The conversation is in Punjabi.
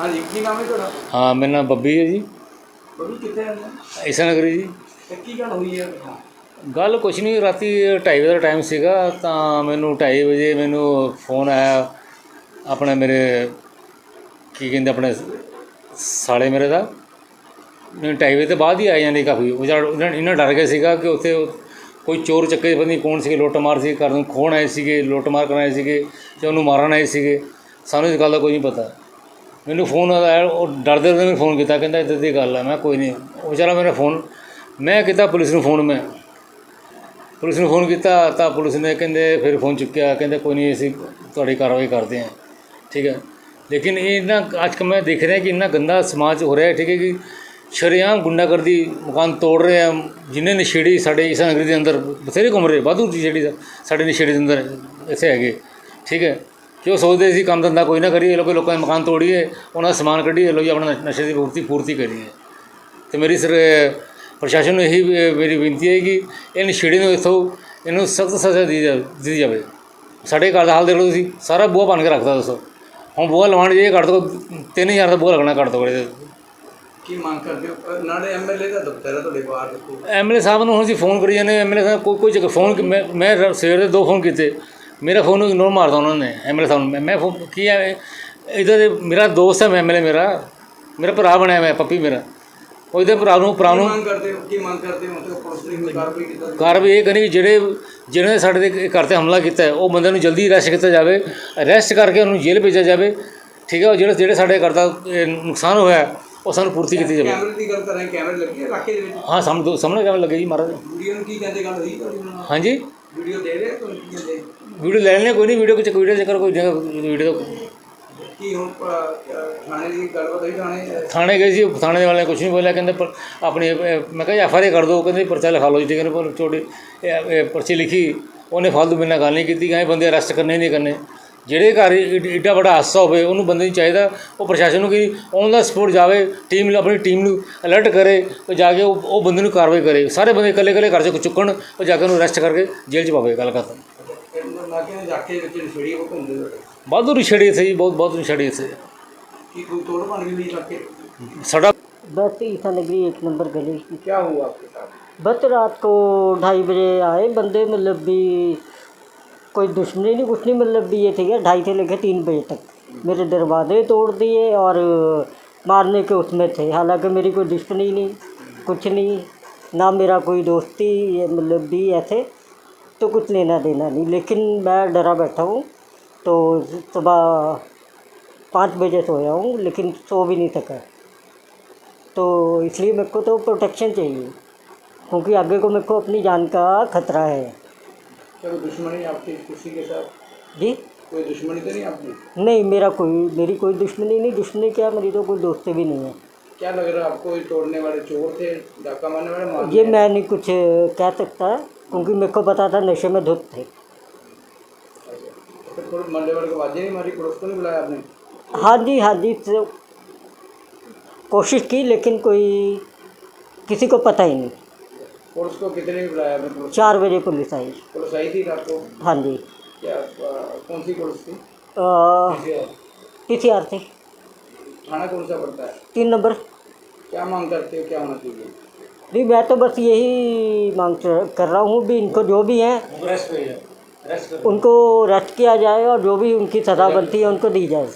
ਹਾਂਜੀ ਕੀ ਨਾਮ ਹੈ ਤੁਹਾਡਾ? ਹਾਂ ਮੇਰਾ ਨਾਮ ਬੱਬੀ ਹੈ ਜੀ। ਬਬੀ ਕਿੱਥੇ ਹੋ? ਈਸਾ ਨਗਰੀ ਜੀ। ਤੇ ਕੀ ਗੱਲ ਹੋਈ ਹੈ? ਗੱਲ ਕੁਛ ਨਹੀਂ ਰਾਤੀ 2:30 ਵਜੇ ਦਾ ਟਾਈਮ ਸੀਗਾ ਤਾਂ ਮੈਨੂੰ 2:30 ਵਜੇ ਮੈਨੂੰ ਫੋਨ ਆਇਆ ਆਪਣੇ ਮੇਰੇ ਕੀ ਕਹਿੰਦੇ ਆਪਣੇ ਸਾਲੇ ਮੇਰੇ ਦਾ। ਮੈਨੂੰ 2:30 ਵਜੇ ਤੋਂ ਬਾਅਦ ਹੀ ਆਏ ਜਾਂਦੇ ਕਾਫੀ। ਉਹ ਜਦ ਇਹਨਾਂ ਡਰ ਗਏ ਸੀਗਾ ਕਿ ਉੱਥੇ ਕੋਈ ਚੋਰ ਚੱਕੇ ਪਤਾ ਨਹੀਂ ਕੌਣ ਸੀਗੇ ਲੁੱਟ ਮਾਰ ਸੀ ਘਰ ਨੂੰ ਖੋਣ ਆਏ ਸੀਗੇ ਲੁੱਟ ਮਾਰ ਕਰਨ ਆਏ ਸੀਗੇ ਜਾਂ ਉਹਨੂੰ ਮਾਰਨ ਆਏ ਸੀਗੇ। ਸਾਨੂੰ ਇਸ ਗੱਲ ਦਾ ਕੋਈ ਨਹੀਂ ਪਤਾ। ਮੈਨੂੰ ਫੋਨ ਆਇਆ, ਉਹ ਡਰਦੇ ਡਰਦੇ ਮੈਨੂੰ ਫੋਨ ਕੀਤਾ, ਕਹਿੰਦਾ ਇੱਦਾਂ ਦੀ ਗੱਲ ਹੈ ਮੈਂ ਕੋਈ ਨਹੀਂ। ਉਹ ਵਿਚਾਰਾ ਮੇਰਾ ਫੋਨ, ਮੈਂ ਕੀਤਾ ਪੁਲਿਸ ਨੂੰ ਫੋਨ ਮੈਂ। ਪੁਲਿਸ ਨੂੰ ਫੋਨ ਕੀਤਾ ਤਾਂ ਪੁਲਿਸ ਨੇ ਕਹਿੰਦੇ ਫਿਰ ਫੋਨ ਚੁੱਕਿਆ, ਕਹਿੰਦੇ ਕੋਈ ਨਹੀਂ ਅਸੀਂ ਤੁਹਾਡੀ ਕਾਰਵਾਈ ਕਰਦੇ ਹਾਂ। ਠੀਕ ਹੈ। ਲੇਕਿਨ ਇਹ ਨਾ ਅੱਜ ਕੱਲ੍ਹ ਮੈਂ ਦੇਖ ਰਿਹਾ ਕਿ ਇੰਨਾ ਗੰਦਾ ਸਮਾਜ ਹੋ ਰਿਹਾ ਹੈ ਠੀਕ ਹੈ ਕਿ ਸ਼ਰੇਆਮ ਗੁੰਡਾਗਰਦੀ ਮਕਾਨ ਤੋੜ ਰਹੇ ਆ, ਜਿੰਨੇ ਨਸ਼ੇੜੀ ਸਾਡੇ ਇਸ ਨਗਰੀ ਦੇ ਅੰਦਰ ਬਥੇਰੇ ਘੁੰਮ ਰਹੇ, ਵਾਧੂ ਨਸ਼ੇੜੀ ਦਾ ਸਾਡੇ ਨਸ਼ੇੜੀ ਦੇ ਅੰਦਰ ਇੱਥੇ ਹੈਗੇ। ਠੀਕ ਹੈ। ਕਿ ਉਹ ਸੋਚਦੇ ਸੀ ਕੰਮ ਧੰਦਾ ਕੋਈ ਨਾ ਕਰੀਏ ਲੋਕਾਂ ਲੋਕਾਂ ਦੇ ਮਕਾਨ ਤੋੜੀਏ ਉਹਨਾਂ ਦਾ ਸਮਾਨ ਕੱਢੀਏ ਲੋ ਜੀ ਆਪਣਾ ਨਸ਼ੇ ਦੀ ਪੂਰਤੀ ਪੂਰਤੀ ਕਰੀਏ। ਤੇ ਮੇਰੀ ਸਰ ਪ੍ਰਸ਼ਾਸਨ ਨੂੰ ਇਹੀ ਮੇਰੀ ਬੇਨਤੀ ਹੈ ਕਿ ਇਹ ਨਸ਼ੇੜੀ ਨੂੰ ਇੱਥੋਂ ਇਹਨੂੰ ਸਖਤ ਸਜ਼ਾ ਦੀ ਦਿੱਤੀ ਜਾਵੇ। ਸਾਡੇ ਘਰ ਦਾ ਹਾਲ ਦੇਖ ਲਓ ਤੁਸੀਂ ਸਾਰਾ ਬੂਹਾ ਬਣ ਕੇ ਰੱਖਦਾ ਦੱਸੋ। ਹੁਣ ਬੂਹਾ ਲਵਾਉਣ ਜੇ ਘੱਟ ਤੋਂ 3000 ਦਾ ਬੂਹਾ ਲੱਗਣਾ ਤੋਂ ਘੱਟ। ਕੀ ਮੰਗ ਕਰਦੇ ਹੋ? ਨਾਲੇ ਐਮਐਲਏ ਦਾ ਦਫ਼ਤਰ ਹੈ ਤੁਹਾਡੇ ਬਾਹਰ। ਦੇਖੋ ਐਮਐਲਏ ਸਾਹਿਬ ਨੂੰ ਹੁਣ ਅਸੀਂ ਫੋਨ ਕਰੀ ਜਾਂਦੇ ਐਮਐਲਏ ਸਾਹਿਬ ਕੋਈ ਕੋਈ ਜਗ੍ਹਾ ਫੋਨ ਮੈਂ ਮੈਂ ਸਵੇਰ ਦੇ ਦੋ ਫੋਨ ਕੀਤੇ। ਮੇਰਾ ਫੋਨ ਨੂੰ ਇਗਨੋਰ ਮਾਰਦਾ ਉਹਨਾਂ ਨੇ ਐਮਐਲਏ ਸਾਹਿਬ ਨੂੰ ਮੈਂ- ਮੈਂ ਫੋਨ ਕੀ ਹੈ ਇਹਦਾ ਦੇ ਮੇਰਾ ਦੋਸਤ ਹੈ ਐਮਐਲਏ ਮੇਰਾ ਮੇਰਾ ਭਰਾ ਬਣਿਆ ਹੋਇਆ ਪੱਪੀ ਮੇਰਾ ਉਹ ਇਹਦੇ ਭਰਾ ਨੂੰ ਭਰਾ ਨੂੰ ਮੰਗ ਕਰਦੇ ਹੋ ਕੀ ਮੰਗ ਕਰਦੇ ਹੋ ਤੇ ਪੁਲਿਸ ਨੇ ਕੋਈ ਕਾਰਵਾਈ ਕੀਤਾ ਕਾਰਵਾਈ ਇਹ ਕਰੀ ਵੀ ਜਿਹੜੇ ਜਿਹਨਾਂ ਨੇ ਸਾਡੇ ਦੇ ਘਰ ਤੇ ਹਮਲਾ ਕੀਤਾ ਹੈ, ਉਹ ਬੰਦੇ ਨੂੰ ਜਲਦੀ ਅਰੈਸਟ ਕੀਤਾ ਜਾਵੇ ਅਰੈਸਟ ਕਰਕੇ ਉਹਨੂੰ ਜੇਲ੍ਹ ਭੇਜਿਆ ਜਾਵੇ ਠੀਕ ਹੈ ਉਹ ਜਿਹੜੇ ਜਿਹੜੇ ਸਾਡੇ ਘਰ ਦਾ ਨੁਕਸਾਨ ਹੋਇਆ ਉਹ ਸਾਨੂੰ ਪੂਰਤੀ ਕੀਤੀ ਜਾਵੇ। ਕੈਮਰੇ ਦੀ ਗੱਲ ਕਰ ਰਹੇ ਕੈਮਰੇ ਲੱਗੇ ਇਲਾਕੇ ਦੇ ਵਿੱਚ। ਹਾਂ ਸਾਹਮਣੇ ਸਾਹਮਣੇ ਕਿਵੇਂ ਲੱਗੇ ਜੀ ਮਹਾਰਾਜ। ਵੀਡੀਓ ਨੂੰ ਕੀ ਕਹਿੰਦੇ ਗੱਲ ਹੋਈ ਤੁਹਾਡੀ ਉਹਨਾਂ ਨਾਲ ਹਾਂਜੀ? ਵੀਡੀਓ ਦੇ ਰਹੇ ਤੁਹਾਨੂੰ ਕੀ ਕਹਿੰਦੇ? ਵੀਡੀਓ ਲੈ ਲੈਣੇ ਕੋਈ ਨਹੀਂ ਵੀਡੀਓ ਕੁਝ ਵੀਡੀਓ ਚੱਕਰ ਕੋਈ ਵੀਡੀਓ ਕੀ ਹੁਣ ਥਾਣੇ ਦੀ ਗੱਲਬਾਤ ਹੋਈ ਥਾਣੇ? ਥਾਣੇ ਗਏ ਸੀ ਥਾਣੇ ਵਾਲੇ ਨੇ ਕੁਝ ਨਹੀਂ ਬੋਲਿਆ ਕਹਿੰਦੇ ਪਰ ਆਪਣੀ ਅਹ, ਮੈਂ ਕਿਹਾ ਐਫ ਆਰ ਆਈ ਕਰ ਦਿਓ ਕਹਿੰਦੇ ਪਰਚਾ ਲਿਖਾ ਲਓ ਜੀ ਨਾ ਛੋਟੀ ਇਹ- ਇਹ ਪਰਚੀ ਲਿਖੀ ਉਹਨੇ ਮੇਰੇ ਨਾਲ ਗੱਲ ਨਹੀਂ ਕੀਤੀ ਕਿ ਬੰਦੇ ਅਰੈਸਟ ਕਰਨੇ ਹੀ ਨਹੀਂ ਕਰਨੇ। ਜਿਹੜੇ ਘਰ ਏਡ- ਏਡਾ ਵੱਡਾ ਹਾਦਸਾ ਹੋਵੇ ਉਹਨੂੰ ਬੰਦੇ ਨੂੰ ਚਾਹੀਦਾ ਉਹ ਪ੍ਰਸ਼ਾਸਨ ਨੂੰ ਕਿ ਔਨ ਦਾ ਸਪੋਰਟ ਜਾਵੇ ਟੀਮ ਆਪਣੀ ਟੀਮ ਨੂੰ ਅਲਰਟ ਕਰੇ ਉਹ ਜਾ ਕੇ ਉਹ ਉਹ ਬੰਦੇ ਨੂੰ ਕਾਰਵਾਈ ਕਰੇ ਸਾਰੇ ਬੰਦੇ ਇਕੱਲੇ ਇਕੱਲੇ ਘਰ 'ਚ ਚੁੱਕਣ ਉਹ ਜਾ ਕੇ ਉਹਨੂੰ ਅਰੈਸਟ ਕਰਕੇ ਜੇਲ੍ਹ 'ਚ ਪਾਵੇ ਗੱਲ ਖਤਮ ਇਹਨਾਂ ਇਲਾਕੇ ਦੇ ਇਲਾਕੇ ਦੇ ਵਿੱਚ ਨਸ਼ੇੜੀ ਉਹ ਘੁੰਮਦੇ ਤੁਹਾਡੇ ਵਾਧੂ ਨਿਸ਼ੜੀ ਇੱਥੇ ਜੀ ਬਹੁਤ ਬਹੁਤ ਨਿਸ਼ੜੀ ਇੱਥੇ ਕੀ ਕੋਈ ਤੋੜ ਬਣ ਗਈ ਹੋਈ ਇਲਾਕੇ ਸਾਡਾ बस ईसा नगरी एक नंबर गली क्या हुआ आपके साथ बस रात को ढाई बजे आए बंदे मतलब भी कोई दुश्मनी नहीं, कुछ नहीं मतलब भी ये ठीक है, ढाई से लेकर तीन बजे तक मेरे दरवाजे तोड़ दिए और मारने के उसमें थे। हालाँकि मेरी कोई दुश्मनी नहीं, कुछ नहीं, ना मेरा कोई दोस्ती मतलब भी ऐसे तो कुछ लेना देना नहीं। लेकिन मैं डरा बैठा हूँ तो सुबह पाँच बजे सोया हूँ, लेकिन सो भी नहीं सका। तो इसलिए मेरे को तो प्रोटेक्शन चाहिए, क्योंकि आगे को मेरे को अपनी जान का खतरा है। क्या कोई दुश्मनी आपकी किसी के साथ? जी? कोई दुश्मनी तो नहीं आपकी? नहीं मेरा कोई मेरी कोई दुश्मनी नहीं दुश्मनी क्या मेरी तो कोई दोस्ती भी नहीं है। क्या लग रहा है आपको ये तोड़ने वाले चोर थे डाका मारने वाले ये मैं नहीं कुछ कह सकता क्योंकि मेरे को पता था नशे में धुत थे। मरने वाले को आवाज़ें नहीं मारी पुलिस को नहीं बुलाया आपने? हाँ जी हाँ जी तो कोशिश की लेकिन कोई किसी को पता ही नहीं। पुलिस को कितने भी बुलाया आपने? चार बजे पुलिस आई। पुलिस आई थी रात को? हाँ जी। क्या कौन सी पुलिस थी? पी सी आर से थाना कौन सा पड़ता है? तीन नंबर। क्या मांग करते हो? क्या होना चाहिए? नहीं मैं तो बस यही मांग कर कर रहा हूँ भी इनको जो भी हैं उनको रेस्ट किया जाए और जो भी उनकी सज़ा बनती है उनको दी जाए।